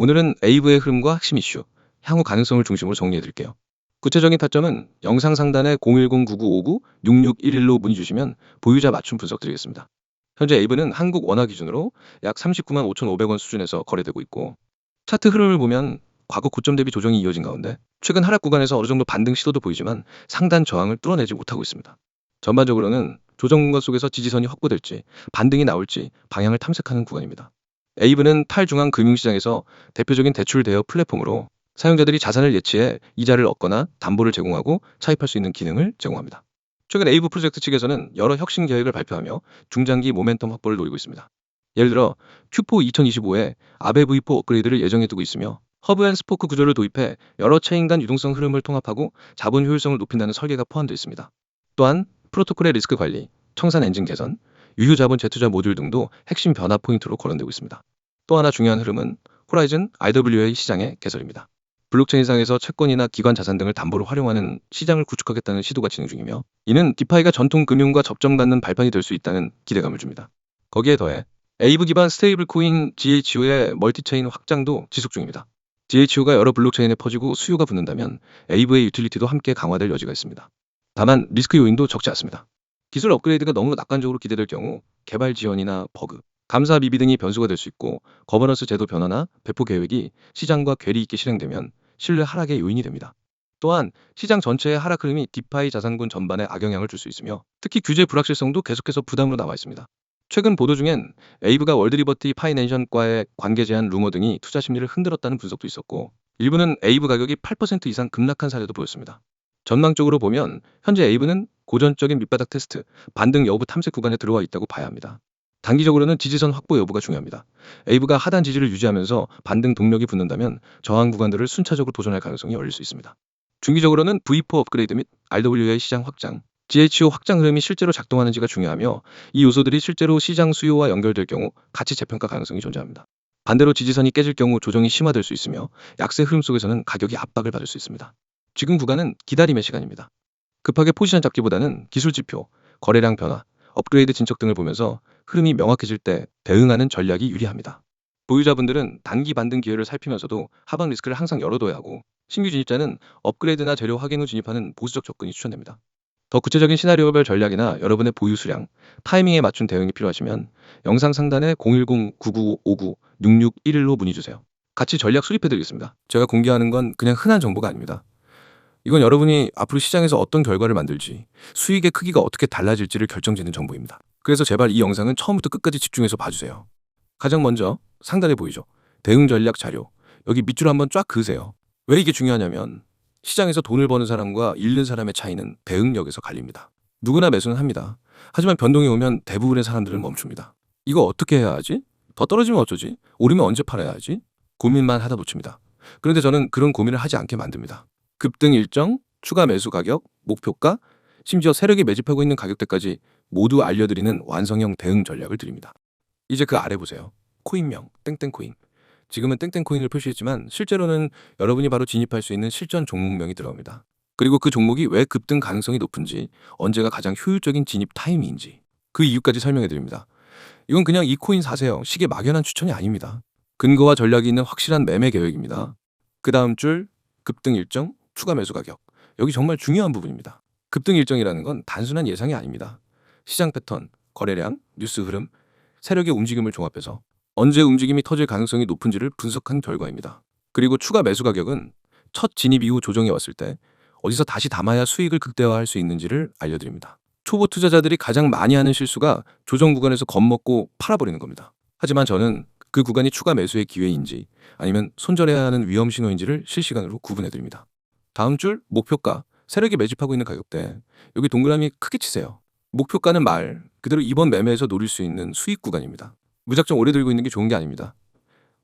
오늘은 에이브의 흐름과 핵심 이슈, 향후 가능성을 중심으로 정리해드릴게요. 구체적인 타점은 영상 상단에 010-9959-6611로 문의 주시면 보유자 맞춤 분석 드리겠습니다. 현재 에이브는 한국 원화 기준으로 약 39만 5,500원 수준에서 거래되고 있고 차트 흐름을 보면 과거 고점 대비 조정이 이어진 가운데 최근 하락 구간에서 어느 정도 반등 시도도 보이지만 상단 저항을 뚫어내지 못하고 있습니다. 전반적으로는 조정 공간 속에서 지지선이 확보될지 반등이 나올지 방향을 탐색하는 구간입니다. 에이브는 탈중앙 금융시장에서 대표적인 대출 대여 플랫폼으로 사용자들이 자산을 예치해 이자를 얻거나 담보를 제공하고 차입할 수 있는 기능을 제공합니다. 최근 에이브 프로젝트 측에서는 여러 혁신 계획을 발표하며 중장기 모멘텀 확보를 노리고 있습니다. 예를 들어 Q4 2025에 아베 V4 업그레이드를 예정해 두고 있으며 허브 앤 스포크 구조를 도입해 여러 체인 간 유동성 흐름을 통합하고 자본 효율성을 높인다는 설계가 포함되어 있습니다. 또한 프로토콜의 리스크 관리, 청산 엔진 개선, 유효 자본 재투자 모듈 등도 핵심 변화 포인트로 거론되고 있습니다. 또 하나 중요한 흐름은 호라이즌 IWA 시장의 개설입니다. 블록체인상에서 채권이나 기관 자산 등을 담보로 활용하는 시장을 구축하겠다는 시도가 진행 중이며 이는 디파이가 전통 금융과 접점받는 발판이 될 수 있다는 기대감을 줍니다. 거기에 더해 에이브 기반 스테이블 코인 GHO의 멀티체인 확장도 지속 중입니다. GHO가 여러 블록체인에 퍼지고 수요가 붙는다면 에이브의 유틸리티도 함께 강화될 여지가 있습니다. 다만 리스크 요인도 적지 않습니다. 기술 업그레이드가 너무 낙관적으로 기대될 경우 개발 지연이나 버그, 감사 미비 등이 변수가 될 수 있고 거버넌스 제도 변화나 배포 계획이 시장과 괴리 있게 실행되면 신뢰 하락의 요인이 됩니다. 또한 시장 전체의 하락 흐름이 디파이 자산군 전반에 악영향을 줄 수 있으며 특히 규제 불확실성도 계속해서 부담으로 나와 있습니다. 최근 보도 중엔 에이브가 월드리버티 파이낸션과의 관계 제한 루머 등이 투자 심리를 흔들었다는 분석도 있었고 일부는 에이브 가격이 8% 이상 급락한 사례도 보였습니다. 전망적으로 보면 현재 에이브는 고전적인 밑바닥 테스트, 반등 여부 탐색 구간에 들어와 있다고 봐야 합니다. 단기적으로는 지지선 확보 여부가 중요합니다. 에이브가 하단 지지를 유지하면서 반등 동력이 붙는다면 저항 구간들을 순차적으로 도전할 가능성이 열릴 수 있습니다. 중기적으로는 V4 업그레이드 및 RWA 시장 확장, GHO 확장 흐름이 실제로 작동하는지가 중요하며 이 요소들이 실제로 시장 수요와 연결될 경우 가치 재평가 가능성이 존재합니다. 반대로 지지선이 깨질 경우 조정이 심화될 수 있으며 약세 흐름 속에서는 가격이 압박을 받을 수 있습니다. 지금 구간은 기다림의 시간입니다. 급하게 포지션 잡기보다는 기술 지표, 거래량 변화, 업그레이드 진척 등을 보면서 흐름이 명확해질 때 대응하는 전략이 유리합니다. 보유자분들은 단기 반등 기회를 살피면서도 하방 리스크를 항상 열어둬야 하고 신규 진입자는 업그레이드나 재료 확인 후 진입하는 보수적 접근이 추천됩니다. 더 구체적인 시나리오별 전략이나 여러분의 보유 수량, 타이밍에 맞춘 대응이 필요하시면 영상 상단에 010-9959-6611로 문의 주세요. 같이 전략 수립해드리겠습니다. 제가 공개하는 건 그냥 흔한 정보가 아닙니다. 이건 여러분이 앞으로 시장에서 어떤 결과를 만들지, 수익의 크기가 어떻게 달라질지를 결정짓는 정보입니다. 그래서 제발 이 영상은 처음부터 끝까지 집중해서 봐주세요. 가장 먼저 상단에 보이죠? 대응 전략 자료. 여기 밑줄 한번 쫙 그으세요. 왜 이게 중요하냐면 시장에서 돈을 버는 사람과 잃는 사람의 차이는 대응력에서 갈립니다. 누구나 매수는 합니다. 하지만 변동이 오면 대부분의 사람들은 멈춥니다. 이거 어떻게 해야 하지? 더 떨어지면 어쩌지? 오르면 언제 팔아야 하지? 고민만 하다 놓칩니다. 그런데 저는 그런 고민을 하지 않게 만듭니다. 급등 일정, 추가 매수 가격, 목표가, 심지어 세력이 매집하고 있는 가격대까지 모두 알려드리는 완성형 대응 전략을 드립니다. 이제 그 아래 보세요. 코인명, 땡땡코인. 지금은 땡땡코인을 표시했지만 실제로는 여러분이 바로 진입할 수 있는 실전 종목명이 들어갑니다. 그리고 그 종목이 왜 급등 가능성이 높은지, 언제가 가장 효율적인 진입 타이밍인지 그 이유까지 설명해 드립니다. 이건 그냥 이 코인 사세요. 시계 막연한 추천이 아닙니다. 근거와 전략이 있는 확실한 매매 계획입니다. 그 다음 줄 급등 일정, 추가 매수 가격. 여기 정말 중요한 부분입니다. 급등 일정이라는 건 단순한 예상이 아닙니다. 시장 패턴, 거래량, 뉴스 흐름, 세력의 움직임을 종합해서 언제 움직임이 터질 가능성이 높은지를 분석한 결과입니다. 그리고 추가 매수 가격은 첫 진입 이후 조정이 왔을 때 어디서 다시 담아야 수익을 극대화할 수 있는지를 알려드립니다. 초보 투자자들이 가장 많이 하는 실수가 조정 구간에서 겁먹고 팔아버리는 겁니다. 하지만 저는 그 구간이 추가 매수의 기회인지 아니면 손절해야 하는 위험 신호인지를 실시간으로 구분해드립니다. 다음 줄 목표가 세력이 매집하고 있는 가격대 여기 동그라미 크게 치세요. 목표가는 말 그대로 이번 매매에서 노릴 수 있는 수익 구간입니다. 무작정 오래 들고 있는 게 좋은 게 아닙니다.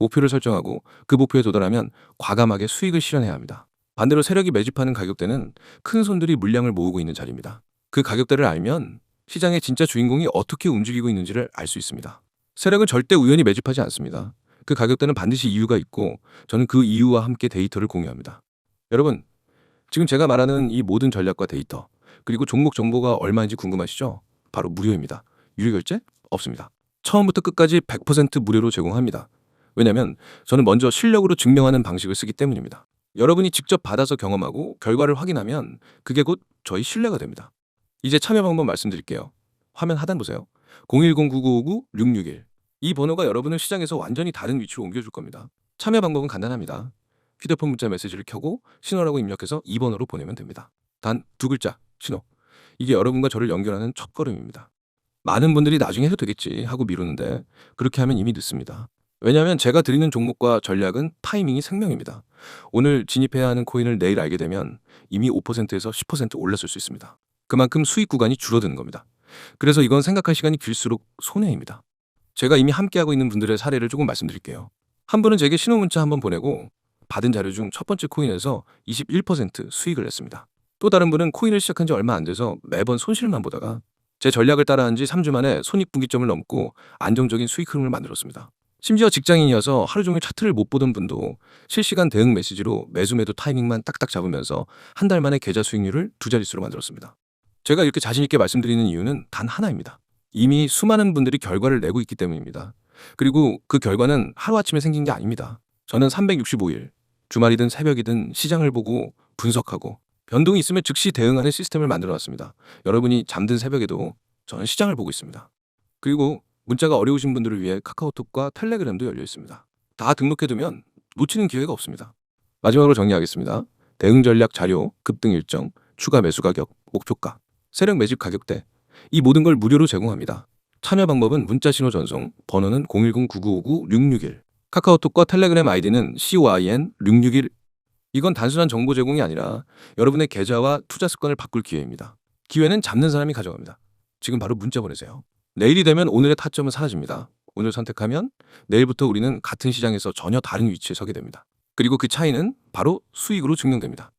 목표를 설정하고 그 목표에 도달하면 과감하게 수익을 실현해야 합니다. 반대로 세력이 매집하는 가격대는 큰 손들이 물량을 모으고 있는 자리입니다. 그 가격대를 알면 시장의 진짜 주인공이 어떻게 움직이고 있는지를 알 수 있습니다. 세력은 절대 우연히 매집하지 않습니다. 그 가격대는 반드시 이유가 있고 저는 그 이유와 함께 데이터를 공유합니다. 여러분, 지금 제가 말하는 이 모든 전략과 데이터 그리고 종목 정보가 얼마인지 궁금하시죠? 바로 무료입니다. 유료 결제 없습니다. 처음부터 끝까지 100% 무료로 제공합니다. 왜냐면 저는 먼저 실력으로 증명하는 방식을 쓰기 때문입니다. 여러분이 직접 받아서 경험하고 결과를 확인하면 그게 곧 저희 신뢰가 됩니다. 이제 참여 방법 말씀드릴게요. 화면 하단 보세요. 010-9959-661. 이 번호가 여러분을 시장에서 완전히 다른 위치로 옮겨줄 겁니다. 참여 방법은 간단합니다. 휴대폰 문자 메시지를 켜고 신호라고 입력해서 2번호로 보내면 됩니다. 단 두 글자, 신호. 이게 여러분과 저를 연결하는 첫 걸음입니다. 많은 분들이 나중에 해도 되겠지 하고 미루는데 그렇게 하면 이미 늦습니다. 왜냐하면 제가 드리는 종목과 전략은 타이밍이 생명입니다. 오늘 진입해야 하는 코인을 내일 알게 되면 이미 5%에서 10% 올랐을 수 있습니다. 그만큼 수익 구간이 줄어드는 겁니다. 그래서 이건 생각할 시간이 길수록 손해입니다. 제가 이미 함께하고 있는 분들의 사례를 조금 말씀드릴게요. 한 분은 제게 신호 문자 한번 보내고 받은 자료 중 첫 번째 코인에서 21% 수익을 냈습니다. 또 다른 분은 코인을 시작한 지 얼마 안 돼서 매번 손실만 보다가 제 전략을 따라한 지 3주 만에 손익분기점을 넘고 안정적인 수익 흐름을 만들었습니다. 심지어 직장인이어서 하루 종일 차트를 못 보던 분도 실시간 대응 메시지로 매수 매도 타이밍만 딱딱 잡으면서 한 달 만에 계좌 수익률을 두 자릿수로 만들었습니다. 제가 이렇게 자신 있게 말씀드리는 이유는 단 하나입니다. 이미 수많은 분들이 결과를 내고 있기 때문입니다. 그리고 그 결과는 하루아침에 생긴 게 아닙니다. 저는 365일, 주말이든 새벽이든 시장을 보고 분석하고 변동이 있으면 즉시 대응하는 시스템을 만들어 놨습니다. 여러분이 잠든 새벽에도 저는 시장을 보고 있습니다. 그리고 문자가 어려우신 분들을 위해 카카오톡과 텔레그램도 열려 있습니다. 다 등록해두면 놓치는 기회가 없습니다. 마지막으로 정리하겠습니다. 대응 전략 자료, 급등 일정, 추가 매수 가격, 목표가, 세력 매집 가격대 이 모든 걸 무료로 제공합니다. 참여 방법은 문자 신호 전송, 번호는 010-9959-661 카카오톡과 텔레그램 아이디는 CYN661 이건 단순한 정보 제공이 아니라 여러분의 계좌와 투자 습관을 바꿀 기회입니다. 기회는 잡는 사람이 가져갑니다. 지금 바로 문자 보내세요. 내일이 되면 오늘의 타점은 사라집니다. 오늘 선택하면 내일부터 우리는 같은 시장에서 전혀 다른 위치에 서게 됩니다. 그리고 그 차이는 바로 수익으로 증명됩니다.